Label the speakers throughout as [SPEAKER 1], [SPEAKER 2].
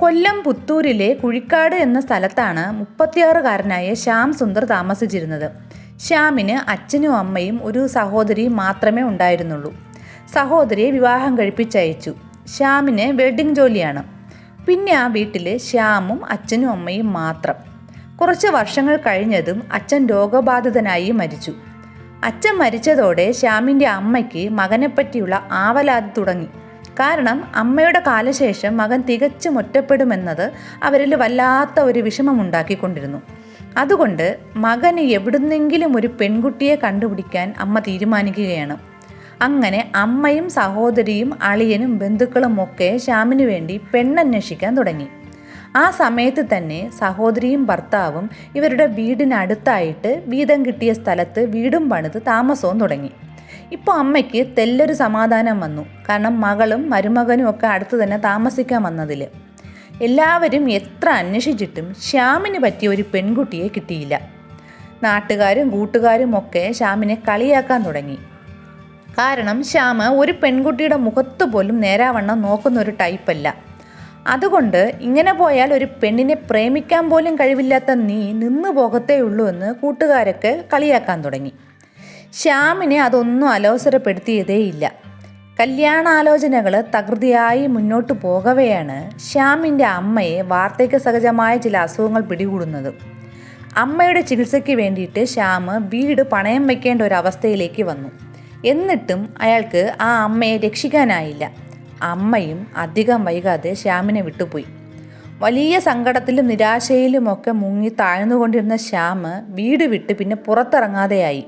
[SPEAKER 1] കൊല്ലം പുത്തൂരിലെ കുഴിക്കാട് എന്ന സ്ഥലത്താണ് മുപ്പത്തിയാറുകാരനായ ശ്യാം സുന്ദർ താമസിച്ചിരുന്നത്. ശ്യാമിന് അച്ഛനും അമ്മയും ഒരു സഹോദരിയും മാത്രമേ ഉണ്ടായിരുന്നുള്ളൂ. സഹോദരിയെ വിവാഹം കഴിപ്പിച്ചയച്ചു. ശ്യാമിന് വെഡ്ഡിംഗ് ജോലിയാണ്. പിന്നെ ആ വീട്ടിൽ ശ്യാമും അച്ഛനും അമ്മയും മാത്രം. കുറച്ച് വർഷങ്ങൾ കഴിഞ്ഞതും അച്ഛൻ രോഗബാധിതനായി മരിച്ചു. അച്ഛൻ മരിച്ചതോടെ ശ്യാമിന്റെ അമ്മയ്ക്ക് മകനെപ്പറ്റിയുള്ള ആവലാതി തുടങ്ങി. കാരണം അമ്മയുടെ കാലശേഷം മകൻ തികച്ചും ഒറ്റപ്പെടുമെന്നത് അവരിൽ വല്ലാത്ത ഒരു വിഷമമുണ്ടാക്കിക്കൊണ്ടിരുന്നു. അതുകൊണ്ട് മകന് എവിടുന്നെങ്കിലും ഒരു പെൺകുട്ടിയെ കണ്ടുപിടിക്കാൻ അമ്മ തീരുമാനിക്കുകയാണ്. അങ്ങനെ അമ്മയും സഹോദരിയും അളിയനും ബന്ധുക്കളും ഒക്കെ ശ്യാമിനു വേണ്ടി പെണ്ണന്വേഷിക്കാൻ തുടങ്ങി. ആ സമയത്ത് തന്നെ സഹോദരിയും ഭർത്താവും ഇവരുടെ വീടിനടുത്തായിട്ട് വീതം കിട്ടിയ സ്ഥലത്ത് വീടും പണിത് താമസവും തുടങ്ങി. ഇപ്പോൾ അമ്മയ്ക്ക് തെല്ലൊരു സമാധാനം വന്നു. കാരണം മകളും മരുമകനും ഒക്കെ അടുത്ത് തന്നെ താമസിക്കാൻ വന്നതിൽ എല്ലാവരും എത്ര അന്വേഷിച്ചിട്ടും ശ്യാമിന് പറ്റിയ ഒരു പെൺകുട്ടിയെ കിട്ടിയില്ല. നാട്ടുകാരും കൂട്ടുകാരും ഒക്കെ ശ്യാമിനെ കളിയാക്കാൻ തുടങ്ങി. കാരണം ശ്യാമ് ഒരു പെൺകുട്ടിയുടെ മുഖത്ത് പോലും നേരാവണ്ണം നോക്കുന്ന ഒരു ടൈപ്പല്ല. അതുകൊണ്ട് ഇങ്ങനെ പോയാൽ ഒരു പെണ്ണിനെ പ്രേമിക്കാൻ പോലും കഴിവില്ലാത്ത നീ നിന്നു പോകത്തേ ഉള്ളൂ എന്ന് കൂട്ടുകാരൊക്കെ കളിയാക്കാൻ തുടങ്ങി. ശ്യാമിനെ അതൊന്നും അലോസരപ്പെടുത്തിയതേയില്ല. കല്യാണാലോചനകൾ തകൃതിയായി മുന്നോട്ട് പോകവെയാണ് ശ്യാമിന്റെ അമ്മയെ വാർദ്ധക്യ സഹജമായ ചില അസുഖങ്ങൾ പിടികൂടുന്നത്. അമ്മയുടെ ചികിത്സയ്ക്ക് വേണ്ടിയിട്ട് ശ്യാമ് വീട് പണയം വയ്ക്കേണ്ട ഒരു അവസ്ഥയിലേക്ക് വന്നു. എന്നിട്ടും അയാൾക്ക് ആ അമ്മയെ രക്ഷിക്കാനായില്ല. അമ്മയും അധികം വൈകാതെ ശ്യാമിനെ വിട്ടുപോയി. വലിയ സങ്കടത്തിലും നിരാശയിലുമൊക്കെ മുങ്ങി താഴ്ന്നുകൊണ്ടിരുന്ന ശ്യാമ് വീട് വിട്ട് പിന്നെ പുറത്തിറങ്ങാതെയായി.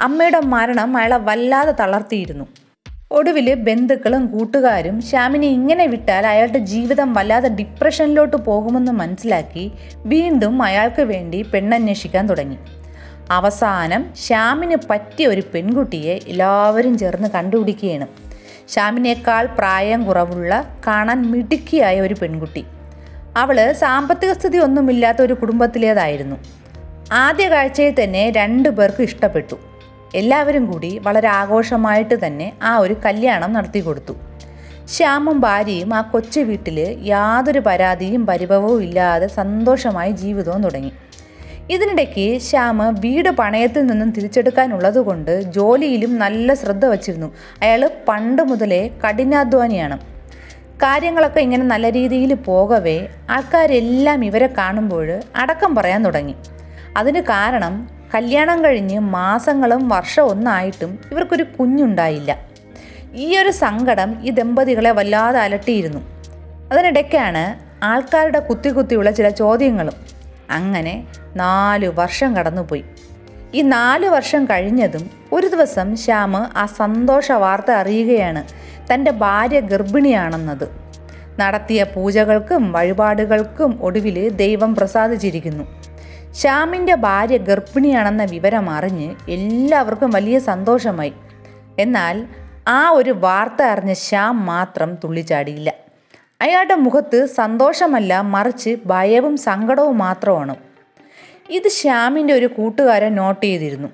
[SPEAKER 1] അമ്മയുടെ മരണം അയാളെ വല്ലാതെ തളർത്തിയിരുന്നു. ഒടുവിൽ ബന്ധുക്കളും കൂട്ടുകാരും ശ്യാമിനെ ഇങ്ങനെ വിട്ടാൽ അയാളുടെ ജീവിതം വല്ലാതെ ഡിപ്രഷനിലോട്ട് പോകുമെന്ന് മനസ്സിലാക്കി വീണ്ടും അയാൾക്ക് വേണ്ടി പെണ്ണന്വേഷിക്കാൻ തുടങ്ങി. അവസാനം ശ്യാമിന് പറ്റിയ ഒരു പെൺകുട്ടിയെ എല്ലാവരും ചേർന്ന് കണ്ടുപിടിക്കുകയാണ്. ശ്യാമിനേക്കാൾ പ്രായം കുറവുള്ള കാണാൻ മിടുക്കിയായ ഒരു പെൺകുട്ടി. അവൾ സാമ്പത്തിക സ്ഥിതി ഒന്നുമില്ലാത്ത ഒരു കുടുംബത്തിലേതായിരുന്നു. ആദ്യ കാഴ്ചയിൽ തന്നെ രണ്ടു പേർക്ക് ഇഷ്ടപ്പെട്ടു. എല്ലാവരും കൂടി വളരെ ആഘോഷമായിട്ട് തന്നെ ആ ഒരു കല്യാണം നടത്തി കൊടുത്തു. ശ്യാമും ഭാര്യയും ആ കൊച്ചു വീട്ടിൽ യാതൊരു പരാതിയും പരിഭവവും ഇല്ലാതെ സന്തോഷമായി ജീവിതവും തുടങ്ങി. ഇതിനിടയ്ക്ക് ശ്യാമ് വീട് പണയത്തിൽ നിന്നും തിരിച്ചെടുക്കാനുള്ളതുകൊണ്ട് ജോലിയിലും നല്ല ശ്രദ്ധ വച്ചിരുന്നു. അയാൾ പണ്ട് മുതലേ കഠിനാധ്വാനിയാണ്. കാര്യങ്ങളൊക്കെ ഇങ്ങനെ നല്ല രീതിയിൽ പോകവേ ആൾക്കാരെല്ലാം ഇവരെ കാണുമ്പോൾ അടക്കം പറയാൻ തുടങ്ങി. അതിന് കാരണം കല്യാണം കഴിഞ്ഞ് മാസങ്ങളും വർഷം ഒന്നായിട്ടും ഇവർക്കൊരു കുഞ്ഞുണ്ടായില്ല. ഈ ഒരു സങ്കടം ഈ ദമ്പതികളെ വല്ലാതെ അലട്ടിയിരുന്നു. അതിനിടയ്ക്കാണ് ആൾക്കാരുടെ കുത്തി കുത്തിയുള്ള ചില ചോദ്യങ്ങളും. അങ്ങനെ നാല് വർഷം കടന്നുപോയി. ഈ നാല് വർഷം കഴിഞ്ഞതും ഒരു ദിവസം ശ്യാമ് ആ സന്തോഷ വാർത്ത അറിയുകയാണ് തന്റെ ഭാര്യ ഗർഭിണിയാണെന്നത്. നടത്തിയ പൂജകൾക്കും വഴിപാടുകൾക്കും ഒടുവിൽ ദൈവം പ്രസാദിച്ചിരിക്കുന്നു. ശ്യാമിന്റെ ഭാര്യ ഗർഭിണിയാണെന്ന വിവരം അറിഞ്ഞ് എല്ലാവർക്കും വലിയ സന്തോഷമായി. എന്നാൽ ആ ഒരു വാർത്ത അറിഞ്ഞ ശ്യാം മാത്രം തുള്ളിച്ചാടിയില്ല. അയാളുടെ മുഖത്ത് സന്തോഷമല്ല മറിച്ച് ഭയവും സങ്കടവും മാത്രമാണ്. ഇത് ശ്യാമിന്റെ ഒരു കൂട്ടുകാരൻ നോട്ട് ചെയ്തിരുന്നു.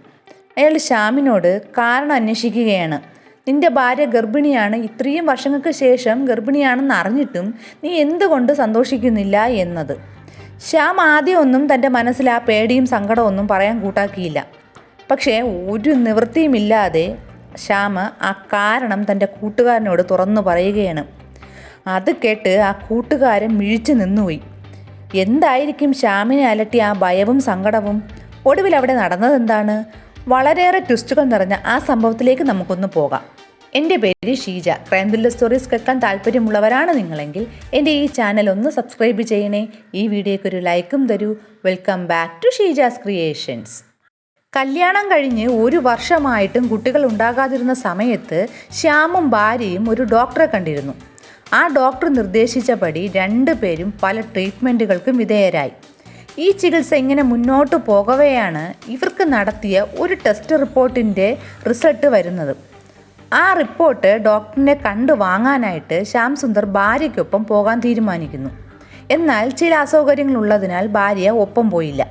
[SPEAKER 1] അയാൾ ശ്യാമിനോട് കാരണം അന്വേഷിക്കുകയാണ്. നിന്റെ ഭാര്യ ഗർഭിണിയാണ്. ഇത്രയും വർഷങ്ങൾക്ക് ശേഷം ഗർഭിണിയാണെന്ന് അറിഞ്ഞിട്ടും നീ എന്തുകൊണ്ട് സന്തോഷിക്കുന്നില്ല? എന്നത്. ശ്യാം ആദ്യമൊന്നും തന്റെ മനസ്സിൽ ആ പേടിയും സങ്കടമൊന്നും പറയാൻ കൂട്ടാക്കിയില്ല. പക്ഷേ ഒരു നിവൃത്തിയുമില്ലാതെ ശ്യാം ആ കാരണം തന്റെ കൂട്ടുകാരനോട് തുറന്നു പറയുകയാണ്. അത് കേട്ട് ആ കൂട്ടുകാരൻ മിഴിച്ചു നിന്നുപോയി. എന്തായിരിക്കും ശ്യാമിനെ അലട്ടി ആ ഭയവും സങ്കടവും? ഒടുവിൽ അവിടെ നടന്നതെന്താണ്? വളരെയേറെ ട്വിസ്റ്റുകൾ നിറഞ്ഞ ആ സംഭവത്തിലേക്ക് നമുക്കൊന്ന് പോകാം. എന്റെ പേര് ഷീജ. ക്രൈം ത്രില്ലർ സ്റ്റോറീസ് കേൾക്കാൻ താല്പര്യമുള്ളവരാണ് നിങ്ങളെങ്കിൽ എന്റെ ഈ ചാനൽ ഒന്ന് സബ്സ്ക്രൈബ് ചെയ്യണേ. ഈ വീഡിയോയ്ക്ക് ഒരു ലൈക്കും തരൂ. Welcome back to Sheeja's creations കല്യാണം കഴിഞ്ഞ് ഒരു വർഷമായിട്ടും കുട്ടികൾ ഉണ്ടാകാതിരുന്ന സമയത്ത് ശ്യാമും ഭാര്യയും ഒരു ഡോക്ടറെ കണ്ടിരുന്നു. ആ ഡോക്ടർ നിർദ്ദേശിച്ചപടി രണ്ടുപേരും പല ട്രീറ്റ്മെന്റുകൾക്കും വിധേയരായി. ഈ ചികിത്സ ഇങ്ങനെ മുന്നോട്ട് പോകവെയാണ് ഇവർക്ക് നടത്തിയ ഒരു ടെസ്റ്റ് റിപ്പോർട്ടിന്റെ റിസൾട്ട് വരുന്നത്. ആ റിപ്പോർട്ട് ഡോക്ടറിനെ കണ്ടു വാങ്ങാനായിട്ട് ശ്യാം സുന്ദർ ഭാര്യയ്ക്കൊപ്പം പോകാൻ തീരുമാനിക്കുന്നു. എന്നാൽ ചില അസൗകര്യങ്ങളുള്ളതിനാൽ ഭാര്യ ഒപ്പം പോയില്ല.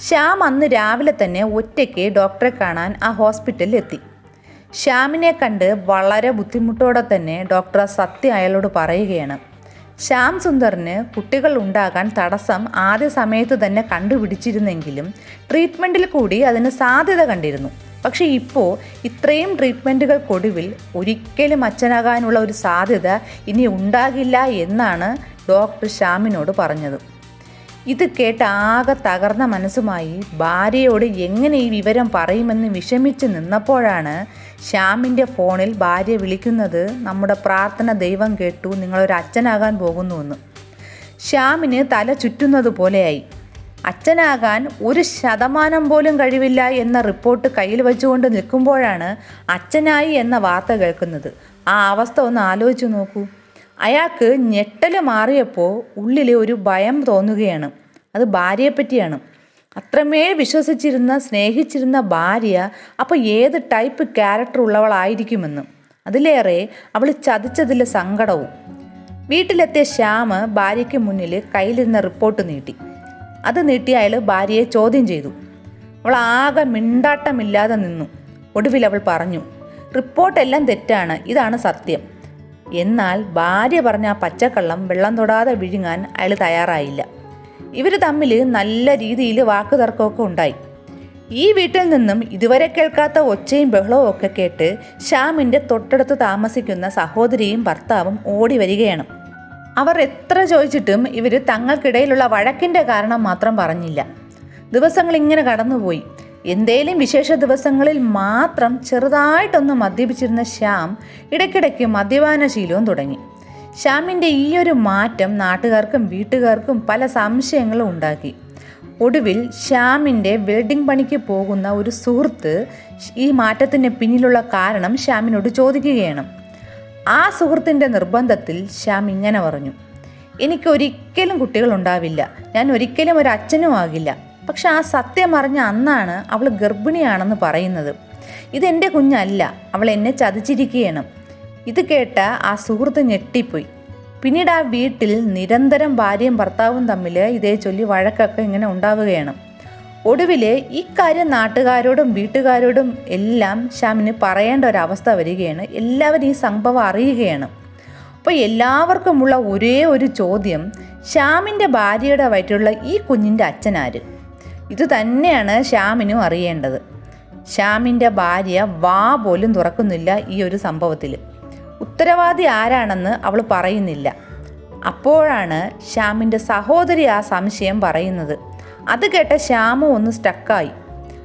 [SPEAKER 1] ശ്യാം അന്ന് രാവിലെ തന്നെ ഒറ്റയ്ക്ക് ഡോക്ടറെ കാണാൻ ആ ഹോസ്പിറ്റലിൽ എത്തി. ശ്യാമിനെ കണ്ട് വളരെ ബുദ്ധിമുട്ടോടെ തന്നെ ഡോക്ടർ സത്യം അയാളോട് പറയുകയാണ്. ശ്യാം സുന്ദറിന് കുട്ടികൾ ഉണ്ടാകാൻ തടസ്സം ആദ്യ സമയത്ത് തന്നെ കണ്ടുപിടിച്ചിരുന്നെങ്കിലും ട്രീറ്റ്മെന്റിൽ കൂടി അതിന് സാധ്യത കണ്ടിരുന്നു. പക്ഷേ ഇപ്പോൾ ഇത്രയും ട്രീറ്റ്മെന്റുകൾക്കൊടുവിൽ ഒരിക്കലും അച്ഛനാകാനുള്ള ഒരു സാധ്യത ഇനി ഉണ്ടാകില്ല എന്നാണ് ഡോക്ടർ ശ്യാമിനോട് പറഞ്ഞത്. ഇത് കേട്ട് ആകെ തകർന്ന മനസ്സുമായി ഭാര്യയോട് എങ്ങനെ ഈ വിവരം പറയുമെന്ന് വിഷമിച്ച് നിന്നപ്പോഴാണ് ശ്യാമിന്റെ ഫോണിൽ ഭാര്യ വിളിക്കുന്നത് നമ്മുടെ പ്രാർത്ഥന ദൈവം കേട്ടു നിങ്ങളൊരു അച്ഛനാകാൻ പോകുന്നുവെന്ന് ശ്യാമിന് തല ചുറ്റുന്നത് പോലെയായി. അച്ഛനാകാൻ ഒരു ശതമാനം പോലും കഴിവില്ല എന്ന റിപ്പോർട്ട് കയ്യിൽ വെച്ചുകൊണ്ട് നിൽക്കുമ്പോഴാണ് അച്ഛനായി എന്ന വാർത്ത കേൾക്കുന്നത്. ആ അവസ്ഥ ഒന്ന് ആലോചിച്ചു നോക്കൂ. അയാൾക്ക് ഞെട്ടൽ മാറിയപ്പോൾ ഉള്ളിൽ ഒരു ഭയം തോന്നുകയാണ്. അത് ഭാര്യയെപ്പറ്റിയാണ് അത്രമേൽ വിശ്വസിച്ചിരുന്ന സ്നേഹിച്ചിരുന്ന ഭാര്യ അപ്പോൾ ഏത് ടൈപ്പ് ക്യാരക്ടർ ഉള്ളവളായിരിക്കുമെന്ന്. അതിലേറെ അവൾ ചതിച്ചതിൽ സങ്കടവും. വീട്ടിലെത്തിയ ശ്യാമ് ഭാര്യയ്ക്ക് മുന്നിൽ കയ്യിലിരുന്ന റിപ്പോർട്ട് നീട്ടി. അത് നീട്ടി അയാൾ ഭാര്യയെ ചോദ്യം ചെയ്തു. അവൾ ആകെ മിണ്ടാട്ടമില്ലാതെ നിന്നു. ഒടുവിൽ അവൾ പറഞ്ഞു റിപ്പോർട്ടെല്ലാം തെറ്റാണ്. ഇതാണ് സത്യം. എന്നാൽ ഭാര്യ പറഞ്ഞ ആ പച്ചക്കള്ളം വെള്ളം തൊടാതെ വിഴുങ്ങാൻ അയാൾ തയ്യാറായില്ല. ഇവർ തമ്മിൽ നല്ല രീതിയിൽ വാക്കുതർക്കമൊക്കെ ഉണ്ടായി. ഈ വീട്ടിൽ നിന്നും ഇതുവരെ കേൾക്കാത്ത ഒച്ചയും ബഹളവും ഒക്കെ കേട്ട് ശ്യാമിന്റെ തൊട്ടടുത്ത് താമസിക്കുന്ന സഹോദരിയും ഭർത്താവും ഓടി വരികയാണ്. അവർ എത്ര ചോദിച്ചിട്ടും ഇവർ തങ്ങൾക്കിടയിലുള്ള വഴക്കിന്റെ കാരണം മാത്രം പറഞ്ഞില്ല. ദിവസങ്ങൾ ഇങ്ങനെ കടന്നുപോയി. എന്തേലും വിശേഷ ദിവസങ്ങളിൽ മാത്രം ചെറുതായിട്ടൊന്ന് മദ്യപിച്ചിരുന്ന ശ്യാം ഇടയ്ക്കിടയ്ക്ക് മദ്യപാന ശീലവും തുടങ്ങി. ശ്യാമിന്റെ ഈ ഒരു മാറ്റം നാട്ടുകാർക്കും വീട്ടുകാർക്കും പല സംശയങ്ങളും ഉണ്ടാക്കി. ഒടുവിൽ ശ്യാമിന്റെ വെൽഡിംഗ് പണിക്ക് പോകുന്ന ഒരു സുഹൃത്ത് ഈ മാറ്റത്തിന് പിന്നിലുള്ള കാരണം ശ്യാമിനോട് ചോദിക്കുകയാണ്. ആ സുഹൃത്തിന്റെ നിർബന്ധത്തിൽ ശ്യാം ഇങ്ങനെ പറഞ്ഞു. എനിക്കൊരിക്കലും കുട്ടികളുണ്ടാവില്ല ഞാൻ ഒരിക്കലും ഒരു അച്ഛനും ആകില്ല. പക്ഷെ ആ സത്യം അറിഞ്ഞ അന്നാണ് അവൾ ഗർഭിണിയാണെന്ന് പറയുന്നത്. ഇതെന്റെ കുഞ്ഞല്ല. അവൾ എന്നെ ചതിച്ചിരിക്കുകയാണ്. ഇത് കേട്ട ആ സുഹൃത്ത് ഞെട്ടിപ്പോയി. പിന്നീട് ആ വീട്ടിൽ നിരന്തരം ഭാര്യയും ഭർത്താവും തമ്മിൽ ഇതേ ചൊല്ലി വഴക്കൊക്കെ ഇങ്ങനെ ഉണ്ടാവുകയാണ്. ഒടുവിൽ ഇക്കാര്യം നാട്ടുകാരോടും വീട്ടുകാരോടും എല്ലാം ശ്യാമിന് പറയേണ്ട ഒരവസ്ഥ വരികയാണ്. എല്ലാവരും ഈ സംഭവം അറിയുകയാണ്. അപ്പോൾ എല്ലാവർക്കുമുള്ള ഒരേ ഒരു ചോദ്യം ശ്യാമിന്റെ ഭാര്യയുടെ വയറ്റിലുള്ള ഈ കുഞ്ഞിന്റെ അച്ഛനാര്? ഇത് തന്നെയാണ് ശ്യാമിനും അറിയേണ്ടത്. ശ്യാമിന്റെ ഭാര്യ വാ പോലും തുറക്കുന്നില്ല ഈ ഒരു സംഭവത്തിൽ ഉത്തരവാദി ആരാണെന്ന് അവൾ പറയുന്നില്ല. അപ്പോഴാണ് ശ്യാമിന്റെ സഹോദരി ആ സംശയം പറയുന്നത്. അത് കേട്ട ശ്യാമു ഒന്ന് സ്റ്റക്കായി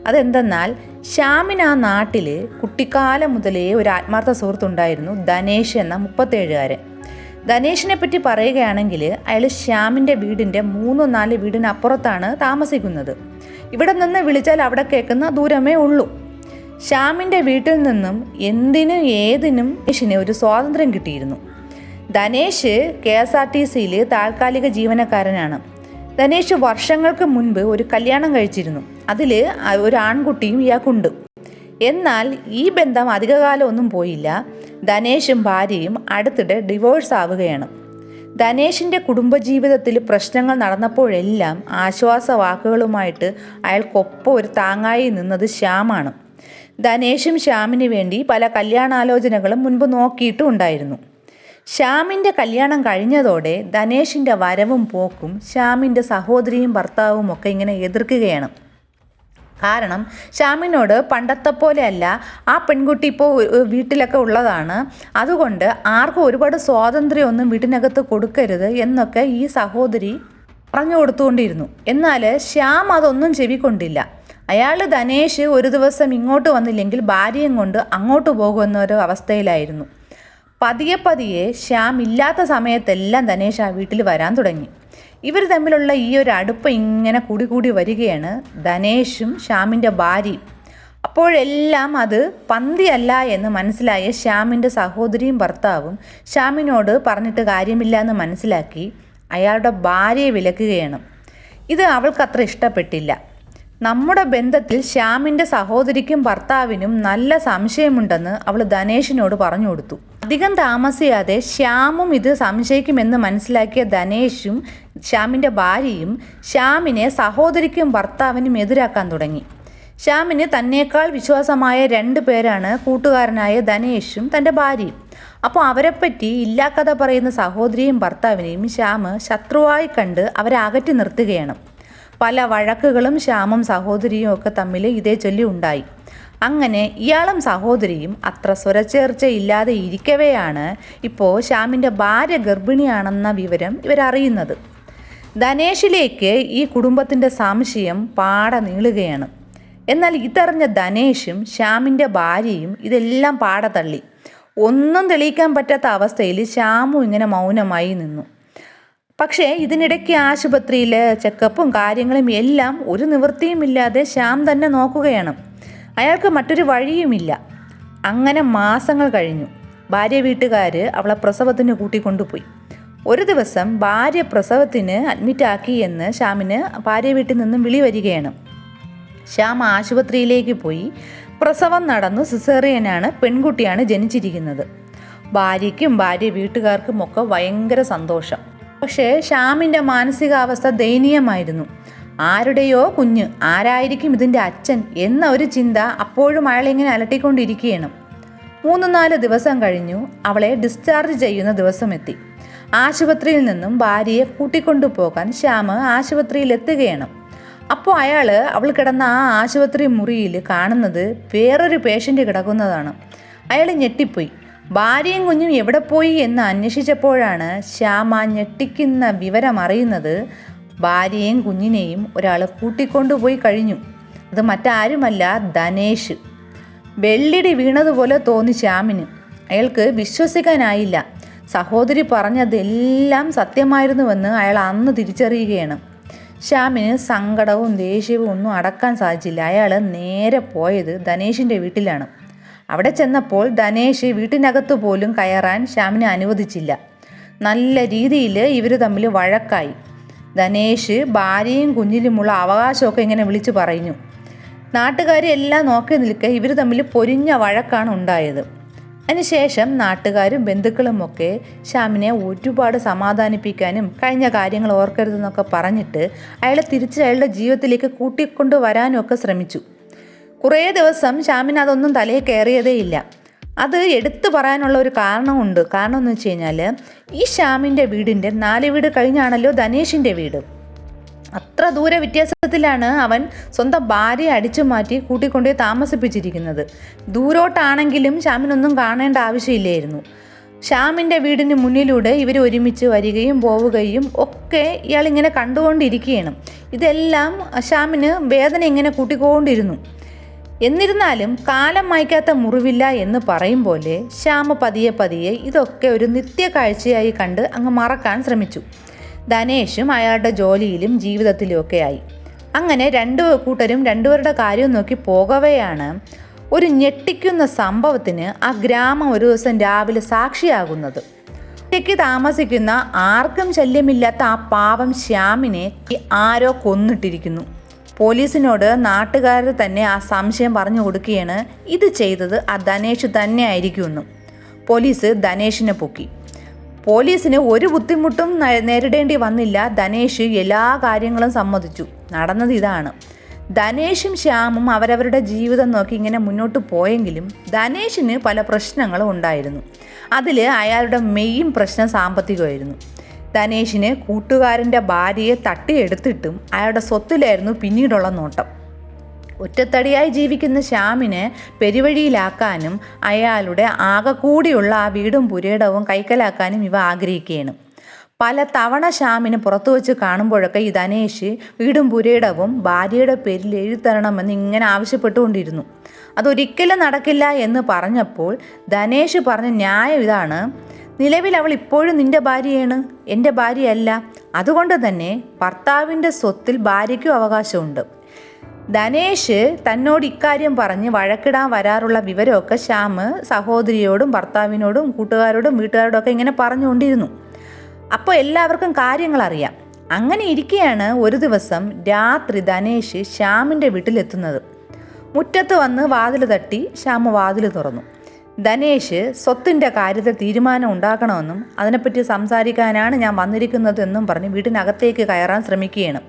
[SPEAKER 1] അതെന്തെന്നാൽ ശ്യാമിന് ആ നാട്ടിൽ കുട്ടിക്കാലം മുതലേ ഒരു ആത്മാർത്ഥ സുഹൃത്തുണ്ടായിരുന്നു ധനേഷ് എന്ന മുപ്പത്തേഴുകാരൻ. ധനേഷിനെ പറ്റി പറയുകയാണെങ്കിൽ അയാൾ ശ്യാമിന്റെ വീടിന്റെ മൂന്നോ നാല് വീടിനപ്പുറത്താണ് താമസിക്കുന്നത്. ഇവിടെ നിന്ന് വിളിച്ചാൽ അവിടെ കേൾക്കുന്ന ദൂരമേ ഉള്ളൂ. ശ്യാമിന്റെ വീട്ടിൽ നിന്നും എന്തിനും ഏതിനും ധനേഷിന് ഒരു സ്വാതന്ത്ര്യം കിട്ടിയിരുന്നു. Dhanesh K S R T സിയിൽ താൽക്കാലിക ജീവനക്കാരനാണ്. ധനേഷ് വർഷങ്ങൾക്ക് മുൻപ് ഒരു കല്യാണം കഴിച്ചിരുന്നു. അതിൽ ഒരു ആൺകുട്ടിയും ഇയാൾക്കുണ്ട്. എന്നാൽ ഈ ബന്ധം അധികകാലം ഒന്നും പോയില്ല. ധനേഷും ഭാര്യയും അടുത്തിടെ ഡിവോഴ്സ് ആവുകയാണ്. ധനേഷിന്റെ കുടുംബജീവിതത്തിൽ പ്രശ്നങ്ങൾ നടന്നപ്പോഴെല്ലാം ആശ്വാസ വാക്കുകളുമായിട്ട് അയാൾക്കൊപ്പം ഒരു താങ്ങായി നിന്നത് ശ്യാമാണ്. ധനേഷും ശ്യാമിന് വേണ്ടി പല കല്യാണാലോചനകളും മുൻപ് നോക്കിയിട്ടും ഉണ്ടായിരുന്നു ശ്യാമിന്റെ കല്യാണം കഴിഞ്ഞതോടെ ധനേഷിന്റെ വരവും പോക്കും ശ്യാമിന്റെ സഹോദരിയും ഭർത്താവും ഒക്കെ ഇങ്ങനെ എതിർക്കുകയാണ്. കാരണം ശ്യാമിനോട് പണ്ടത്തെ പോലെയല്ല ആ പെൺകുട്ടി ഇപ്പോൾ വീട്ടിലൊക്കെ ഉള്ളതാണ്. അതുകൊണ്ട് ആർക്കും ഒരുപാട് സ്വാതന്ത്ര്യമൊന്നും വീട്ടിനകത്ത് കൊടുക്കരുത് എന്നൊക്കെ ഈ സഹോദരി പറഞ്ഞു കൊടുത്തുകൊണ്ടിരുന്നു. എന്നാൽ ശ്യാം അതൊന്നും ചെവിക്കൊണ്ടില്ല. അയാൾ ധനേഷ് ഒരു ദിവസം ഇങ്ങോട്ട് വന്നില്ലെങ്കിൽ ഭാര്യയും കൊണ്ട് അങ്ങോട്ട് പോകുമെന്നൊരു അവസ്ഥയിലായിരുന്നു പതിയെ പതിയെ ശ്യാം ഇല്ലാത്ത സമയത്തെല്ലാം ധനേഷ് ആ വീട്ടിൽ വരാൻ തുടങ്ങി. ഇവർ തമ്മിലുള്ള ഈ ഒരു അടുപ്പം ഇങ്ങനെ കൂടി കൂടി വരികയാണ് ധനേഷും ശ്യാമിന്റെ ഭാര്യയും. അപ്പോഴെല്ലാം അത് പന്തിയല്ല എന്ന് മനസ്സിലായ ശ്യാമിന്റെ സഹോദരിയും ഭർത്താവും ശ്യാമിനോട് പറഞ്ഞിട്ട് കാര്യമില്ല എന്ന് മനസ്സിലാക്കി അയാളുടെ ഭാര്യയെ വിലക്കുകയാണ്. ഇത് അവൾക്കത്ര ഇഷ്ടപ്പെട്ടില്ല. നമ്മുടെ ബന്ധത്തിൽ ശ്യാമിന്റെ സഹോദരിക്കും ഭർത്താവിനും നല്ല സംശയമുണ്ടെന്ന് അവൾ ധനേഷിനോട് പറഞ്ഞു കൊടുത്തു. അധികം താമസിയാതെ ശ്യാമും ഇത് സംശയിക്കുമെന്ന് മനസ്സിലാക്കിയ ധനേഷും ശ്യാമിന്റെ ഭാര്യയും ശ്യാമിനെ സഹോദരിക്കും ഭർത്താവിനും എതിരാക്കാൻ തുടങ്ങി. ശ്യാമിന് തന്നേക്കാൾ വിശ്വാസമായ രണ്ട് പേരാണ് കൂട്ടുകാരനായ ധനേഷും തന്റെ ഭാര്യയും. അപ്പോൾ അവരെപ്പറ്റി ഇല്ലാക്കഥ പറയുന്ന സഹോദരിയും ഭർത്താവിനെയും ശ്യാമ് ശത്രുവായി കണ്ട് അവരെ അകറ്റി നിർത്തുകയാണ്. പല വഴക്കുകളും ശ്യാമും സഹോദരിയും ഒക്കെ തമ്മിൽ ഇതേ ചൊല്ലി ഉണ്ടായി. അങ്ങനെ ഇയാളും സഹോദരിയും അത്ര സ്വരച്ചേർച്ചയില്ലാതെ ഇരിക്കവെയാണ് ഇപ്പോൾ ശ്യാമിന്റെ ഭാര്യ ഗർഭിണിയാണെന്ന വിവരം ഇവരറിയുന്നത്. ധനേഷിലേക്ക് ഈ കുടുംബത്തിന്റെ സംശയം പാട നീളുകയാണ്. എന്നാൽ ഇതറിഞ്ഞ ധനേഷും ശ്യാമിന്റെ ഭാര്യയും ഇതെല്ലാം പാട തള്ളി. ഒന്നും തെളിയിക്കാൻ പറ്റാത്ത അവസ്ഥയിൽ ശ്യാമു ഇങ്ങനെ മൗനമായി നിന്നു. പക്ഷേ ഇതിനിടയ്ക്ക് ആശുപത്രിയിൽ ചെക്കപ്പും കാര്യങ്ങളും എല്ലാം ഒരു നിവൃത്തിയും ഇല്ലാതെ ശ്യാം തന്നെ നോക്കുകയാണ്. അയാൾക്ക് മറ്റൊരു വഴിയുമില്ല. അങ്ങനെ മാസങ്ങൾ കഴിഞ്ഞു. ഭാര്യ വീട്ടുകാർ അവളെ പ്രസവത്തിന് കൂട്ടിക്കൊണ്ടുപോയി. ഒരു ദിവസം ഭാര്യ പ്രസവത്തിന് അഡ്മിറ്റാക്കി എന്ന് ശ്യാമിന് ഭാര്യ വീട്ടിൽ നിന്നും വിളി വരികയാണ്. ശ്യാം ആശുപത്രിയിലേക്ക് പോയി. പ്രസവം നടന്നു സിസേറിയനാണ് പെൺകുട്ടിയാണ് ജനിച്ചിരിക്കുന്നത്. ഭാര്യയ്ക്കും ഭാര്യ വീട്ടുകാർക്കും ഒക്കെ ഭയങ്കര സന്തോഷം. പക്ഷേ ശ്യാമിന്റെ മാനസികാവസ്ഥ ദയനീയമായിരുന്നു. ആരുടെയോ കുഞ്ഞ് ആരായിരിക്കും ഇതിന്റെ അച്ഛൻ എന്ന ഒരു ചിന്ത അപ്പോഴും അയാളിങ്ങനെ അലട്ടിക്കൊണ്ടിരിക്കുകയാണ്. മൂന്ന് നാല് ദിവസം കഴിഞ്ഞു അവളെ ഡിസ്ചാർജ് ചെയ്യുന്ന ദിവസം എത്തി ആശുപത്രിയിൽ നിന്നും ഭാര്യയെ കൂട്ടിക്കൊണ്ടുപോകാൻ ശ്യാമ് ആശുപത്രിയിൽ എത്തുകയാണ്. അപ്പോൾ അയാൾ അവൾ കിടന്ന ആ ആശുപത്രി മുറിയിൽ കാണുന്നത് വേറൊരു പേഷ്യന്റ് കിടക്കുന്നതാണ്. അയാൾ ഞെട്ടിപ്പോയി. ഭാര്യയും കുഞ്ഞും എവിടെ പോയി എന്ന് അന്വേഷിച്ചപ്പോഴാണ് ശ്യാമ ഞെട്ടിക്കുന്ന വിവരം അറിയുന്നത് ഭാര്യയും കുഞ്ഞിനെയും ഒരാൾ കൂട്ടിക്കൊണ്ടുപോയി കഴിഞ്ഞു. അത് മറ്റാരുമല്ല ധനേഷ്. വെള്ളിടി വീണതുപോലെ തോന്നി ശ്യാമിന്. അയാൾക്ക് വിശ്വസിക്കാനായില്ല. സഹോദരി പറഞ്ഞതെല്ലാം സത്യമായിരുന്നുവെന്ന് അയാൾ അന്ന് തിരിച്ചറിയുകയാണ്. ശ്യാമിന് സങ്കടവും ദേഷ്യവും ഒന്നും അടക്കാൻ സാധിച്ചില്ല. അയാൾ നേരെ പോയത് ധനേഷിന്റെ വീട്ടിലാണ്. അവിടെ ചെന്നപ്പോൾ ധനേഷ് വീട്ടിനകത്തു പോലും കയറാൻ ശ്യാമിനെ അനുവദിച്ചില്ല. നല്ല രീതിയിൽ ഇവർ തമ്മിൽ വഴക്കായി. ധനേഷ് ഭാര്യയും കുഞ്ഞിലുമുള്ള അവകാശമൊക്കെ ഇങ്ങനെ വിളിച്ചു പറഞ്ഞു. നാട്ടുകാരെല്ലാം നോക്കി നിൽക്കെ ഇവർ തമ്മിൽ പൊരിഞ്ഞ വഴക്കാണ് ഉണ്ടായത്. അതിനുശേഷം നാട്ടുകാരും ബന്ധുക്കളുമൊക്കെ ശ്യാമിനെ ഒരുപാട് സമാധാനിപ്പിക്കാനും കഴിഞ്ഞ കാര്യങ്ങൾ ഓർക്കരുതെന്നൊക്കെ പറഞ്ഞിട്ട് അയാളെ തിരിച്ച് അയാളുടെ ജീവിതത്തിലേക്ക് കൂട്ടിക്കൊണ്ടു വരാനും ഒക്കെ ശ്രമിച്ചു. കുറേ ദിവസം ശ്യാമിന് അതൊന്നും തലയിൽ കയറിയതേയില്ല. അത് എടുത്തു പറയാനുള്ള ഒരു കാരണമുണ്ട്. കാരണം എന്ന് വെച്ച് കഴിഞ്ഞാൽ ഈ ശ്യാമിന്റെ വീടിന്റെ നാല് വീട് കഴിഞ്ഞാണല്ലോ ധനേഷിന്റെ വീട്. അത്ര ദൂര വ്യത്യാസത്തിലാണ് അവൻ സ്വന്തം ഭാര്യയെ അടിച്ചു മാറ്റി കൂട്ടിക്കൊണ്ടുപോയി താമസിപ്പിച്ചിരിക്കുന്നത്. ദൂരോട്ടാണെങ്കിലും ശ്യാമിനൊന്നും കാണേണ്ട ആവശ്യമില്ലായിരുന്നു. ശ്യാമിന്റെ വീടിന് മുന്നിലൂടെ ഇവർ ഒരുമിച്ച് വരികയും പോവുകയും ഒക്കെ ഇയാളിങ്ങനെ കണ്ടുകൊണ്ടിരിക്കുകയാണ്. ഇതെല്ലാം ശ്യാമിന് വേദന ഇങ്ങനെ കൂട്ടിക്കൊണ്ടിരുന്നു. എന്നിരുന്നാലും കാലം മായ്ക്കാത്ത മുറിവില്ല എന്ന് പറയും പോലെ ശ്യാമ പതിയെ പതിയെ ഇതൊക്കെ ഒരു നിത്യ കാഴ്ചയായി കണ്ട് അങ്ങ് മറക്കാൻ ശ്രമിച്ചു. ധനേഷും അയാളുടെ ജോലിയിലും ജീവിതത്തിലുമൊക്കെ ആയി അങ്ങനെ രണ്ടു കൂട്ടരും രണ്ടുപേരുടെ കാര്യം നോക്കി പോകവെയാണ് ഒരു ഞെട്ടിക്കുന്ന സംഭവത്തിന് ആ ഗ്രാമം ഒരു ദിവസം രാവിലെ സാക്ഷിയാകുന്നത്. ഒറ്റയ്ക്ക് താമസിക്കുന്ന ആർക്കും ശല്യമില്ലാത്ത ആ പാവം ശ്യാമിനെ ആരോ കൊന്നിട്ടിരിക്കുന്നു. പോലീസിനോട് നാട്ടുകാർ തന്നെ ആ സംശയം പറഞ്ഞു കൊടുക്കുകയാണ് ഇത് ചെയ്തത് ആ ധനേഷ് തന്നെ ആയിരിക്കുമെന്നും പോലീസ് ധനേഷിനെ പൊക്കി. പോലീസിന് ഒരു ബുദ്ധിമുട്ടും നേരിടേണ്ടി വന്നില്ല. ധനേഷ് എല്ലാ കാര്യങ്ങളും സമ്മതിച്ചു. നടന്നത് ഇതാണ്. ധനേഷും ശ്യാമും അവരവരുടെ ജീവിതം നോക്കി ഇങ്ങനെ മുന്നോട്ട് പോയെങ്കിലും ധനേഷിന് പല പ്രശ്നങ്ങളും ഉണ്ടായിരുന്നു. അതിൽ അയാളുടെ മെയിൻ പ്രശ്നം സാമ്പത്തികമായിരുന്നു. ധനേഷിന് കൂട്ടുകാരന്റെ ഭാര്യയെ തട്ടിയെടുത്തിട്ടും അയാളുടെ സ്വത്തിലായിരുന്നു പിന്നീടുള്ള നോട്ടം. ഒറ്റത്തടിയായി ജീവിക്കുന്ന ശ്യാമിനെ പെരുവഴിയിലാക്കാനും അയാളുടെ ആകെ കൂടിയുള്ള ആ വീടും പുരേടവും കൈക്കലാക്കാനും ഇവ ആഗ്രഹിക്കുകയാണ്. പല തവണ ശ്യാമിനെ പുറത്തു വെച്ച് കാണുമ്പോഴൊക്കെ ഈ ധനേഷ് വീടും പുരേടവും ഭാര്യയുടെ പേരിൽ എഴുതരണമെന്ന് ഇങ്ങനെ ആവശ്യപ്പെട്ടുകൊണ്ടിരുന്നു. അതൊരിക്കലും നടക്കില്ല എന്ന് പറഞ്ഞപ്പോൾ ധനേഷ് പറഞ്ഞ ന്യായം ഇതാണ് നിലവിൽ അവൾ ഇപ്പോഴും നിന്റെ ഭാര്യയാണ്. എന്റെ ഭാര്യയല്ല. അതുകൊണ്ട് തന്നെ ഭർത്താവിന്റെ സ്വത്തിൽ ഭാര്യയ്ക്കും അവകാശമുണ്ട്. ധനേഷ് തന്നോട് ഇക്കാര്യം പറഞ്ഞ് വഴക്കിടാൻ വരാറുള്ള വിവരമൊക്കെ ശ്യാമ് സഹോദരിയോടും ഭർത്താവിനോടും കൂട്ടുകാരോടും വീട്ടുകാരോടും ഒക്കെ ഇങ്ങനെ പറഞ്ഞുകൊണ്ടിരുന്നു. അപ്പോൾ എല്ലാവർക്കും കാര്യങ്ങൾ അറിയാം. അങ്ങനെ ഇരിക്കെയാണ് ഒരു ദിവസം രാത്രി ധനേഷ് ശ്യാമിന്റെ വീട്ടിലെത്തുന്നത്. മുറ്റത്ത് വന്ന് വാതിൽ തട്ടി ശ്യാമ വാതിൽ തുറന്നു. ധനേഷ് സ്വത്തിന്റെ കാര്യത്തിൽ തീരുമാനം ഉണ്ടാക്കണമെന്നും അതിനെപ്പറ്റി സംസാരിക്കാനാണ് ഞാൻ വന്നിരിക്കുന്നതെന്നും പറഞ്ഞ് വീട്ടിനകത്തേക്ക് കയറാൻ ശ്രമിക്കുകയാണ്.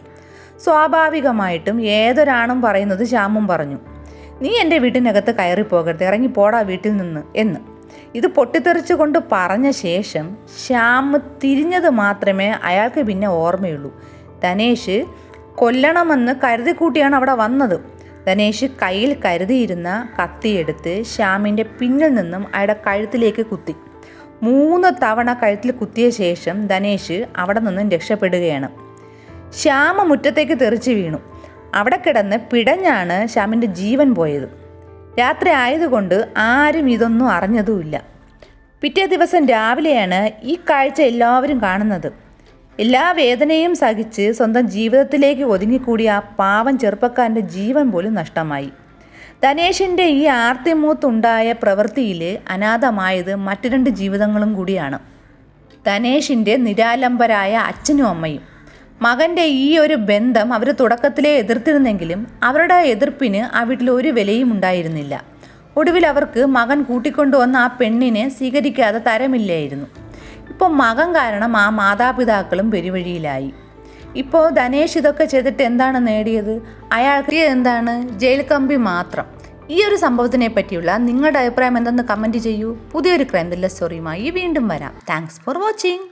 [SPEAKER 1] സ്വാഭാവികമായിട്ടും ഏതൊരാണും പറയുന്നത് ശ്യാമും പറഞ്ഞു. നീ എന്റെ വീട്ടിനകത്ത് കയറി പോകരുത് ഇറങ്ങി പോടാ വീട്ടിൽ നിന്ന് എന്ന്. ഇത് പൊട്ടിത്തെറിച്ചുകൊണ്ട് പറഞ്ഞ ശേഷം ശ്യാം തിരിഞ്ഞത് മാത്രമേ അയാൾക്ക് പിന്നെ ഓർമ്മയുള്ളൂ. ധനേഷ് കൊല്ലണമെന്ന് കരുതിക്കൂട്ടിയാണ് അവിടെ വന്നത്. ധനേഷ് കയ്യിൽ കരുതിയിരുന്ന കത്തിയെടുത്ത് ശ്യാമിന്റെ പിന്നിൽ നിന്നും അയാളുടെ കഴുത്തിലേക്ക് കുത്തി. മൂന്ന് തവണ കഴുത്തിൽ കുത്തിയ ശേഷം ധനേഷ് അവിടെ നിന്നും രക്ഷപ്പെടുകയാണ്. ശ്യാമ മുറ്റത്തേക്ക് തെറിച്ച് വീണു. അവിടെ കിടന്ന് പിടഞ്ഞാണ് ശ്യാമിന്റെ ജീവൻ പോയത്. രാത്രി ആയതുകൊണ്ട് ആരും ഇതൊന്നും അറിഞ്ഞതുമില്ല. പിറ്റേ ദിവസം രാവിലെയാണ് ഈ കാഴ്ച എല്ലാവരും കാണുന്നത്. എല്ലാ വേദനയും സഹിച്ച് സ്വന്തം ജീവിതത്തിലേക്ക് ഒതുങ്ങിക്കൂടിയ ആ പാവം ചെറുപ്പക്കാരന്റെ ജീവൻ പോലും നഷ്ടമായി. ധനേഷിന്റെ ഈ ആർത്തിമൂത്തുണ്ടായ പ്രവൃത്തിയിൽ അനാഥമായത് മറ്റു രണ്ട് ജീവിതങ്ങളും കൂടിയാണ്. ധനേഷിന്റെ നിരാലംബരായ അച്ഛനും അമ്മയും. മകന്റെ ഈ ഒരു ബന്ധം അവർ തുടക്കത്തിലേ എതിർത്തിരുന്നെങ്കിലും അവരുടെ എതിർപ്പിന് ആ വീട്ടിൽ ഒരു വിലയും ഉണ്ടായിരുന്നില്ല. ഒടുവിൽ അവർക്ക് മകൻ കൂട്ടിക്കൊണ്ടുവന്ന ആ പെണ്ണിനെ സ്വീകരിക്കാതെ തരമില്ലായിരുന്നു. ഇപ്പോൾ മകൻ കാരണം ആ മാതാപിതാക്കളും പെരുവഴിയിലായി. ഇപ്പോൾ ധനേഷ് ഇതൊക്കെ ചെയ്തിട്ട് എന്താണ് നേടിയത്? അയാൾക്ക് എന്താണ്? ജയിൽ കമ്പി മാത്രം. ഈ ഒരു സംഭവത്തിനെ പറ്റിയുള്ള നിങ്ങളുടെ അഭിപ്രായം എന്തെന്ന് കമന്റ് ചെയ്യൂ. പുതിയൊരു ക്രൈം ദില്ല സ്റ്റോറിയുമായി വീണ്ടും വരാം. Thanks for watching.